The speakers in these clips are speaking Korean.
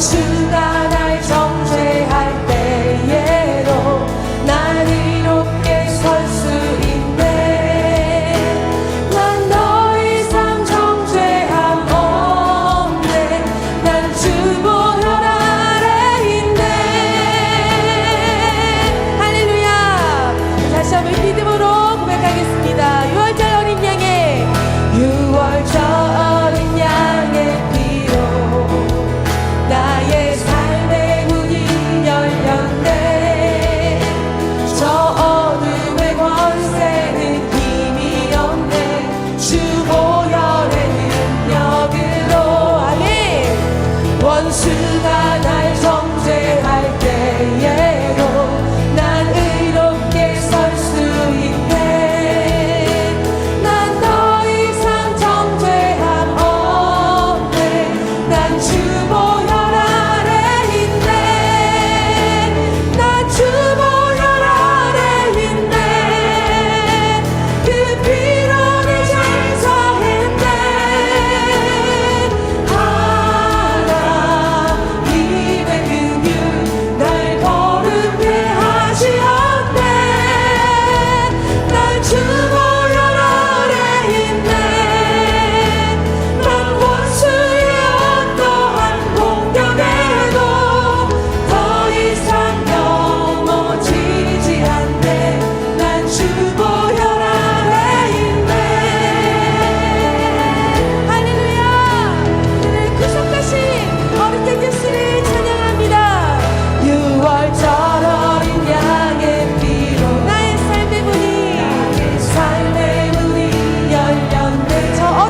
soon that I've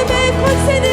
Rabbime koç seni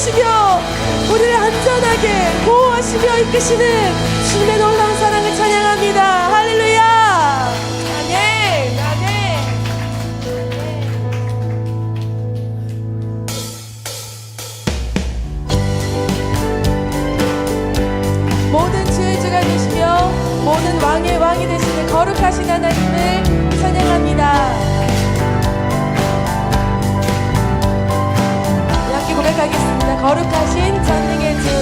덮으시며 우리를 안전하게 보호하시며 이끄시는 주님의 놀라운 사랑을 찬양합니다. 할렐루야. 아멘. 아멘. 모든 주의 주가 되시며 모든 왕의 왕이 되시는 거룩하신 하나님을 찬양합니다. 거룩하신 전능의 주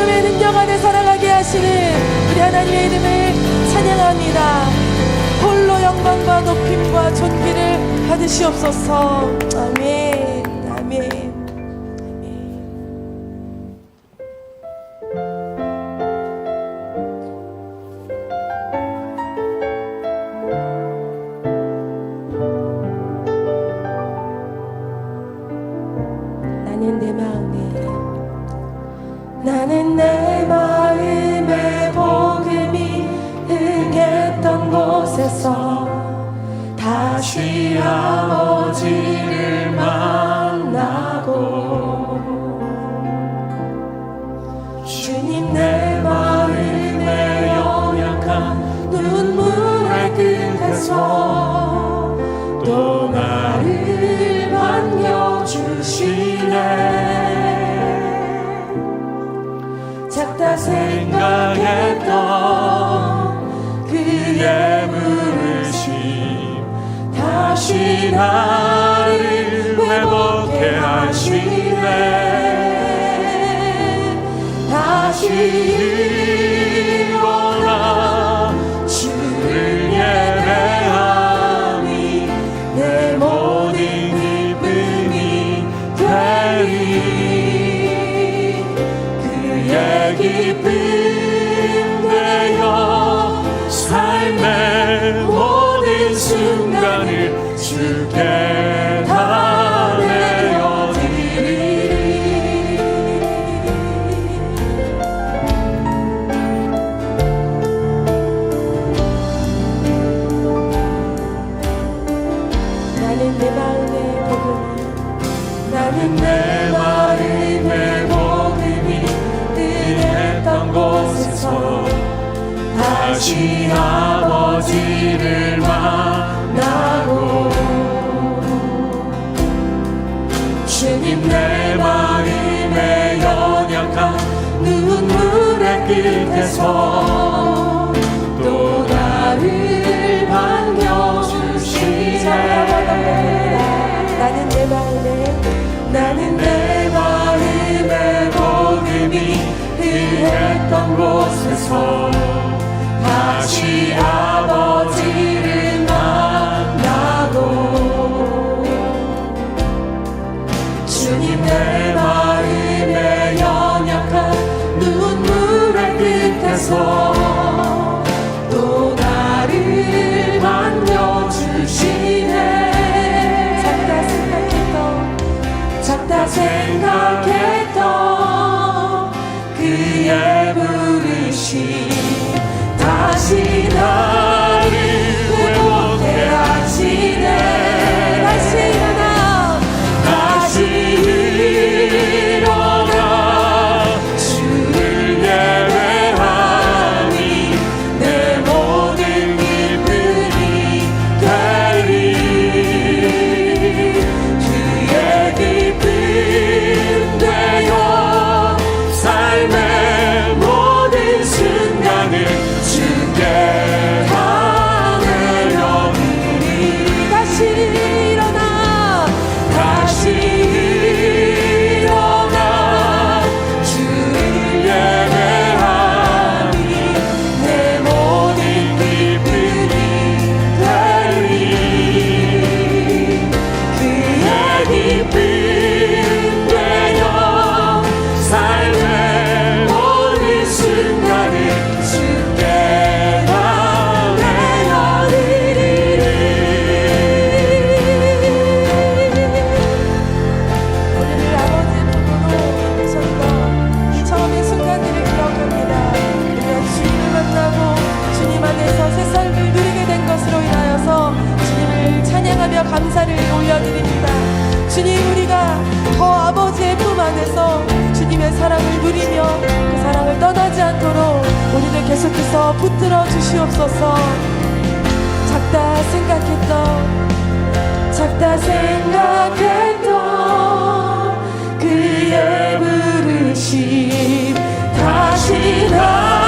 그리스도의 능력 안에 살아가게 하시는 우리 하나님의 이름을 찬양합니다. 홀로 영광과 높임과 존귀를 받으시옵소서. 아멘. 나는 내 마음의 복음이 흥했던 곳에서 다시 한번 생각했던 그의 부르심. 다시 나를 회복해 하시네. 다시 내 발에 나는 내 발음에 복음이 흐했던 곳에서 다시 아버지 see. 아버지의 품 안에서 주님의 사랑을 누리며 그 사랑을 떠나지 않도록 우리를 계속해서 붙들어 주시옵소서. 작다 생각했던 작다 생각했던 그의 부르심 다시 나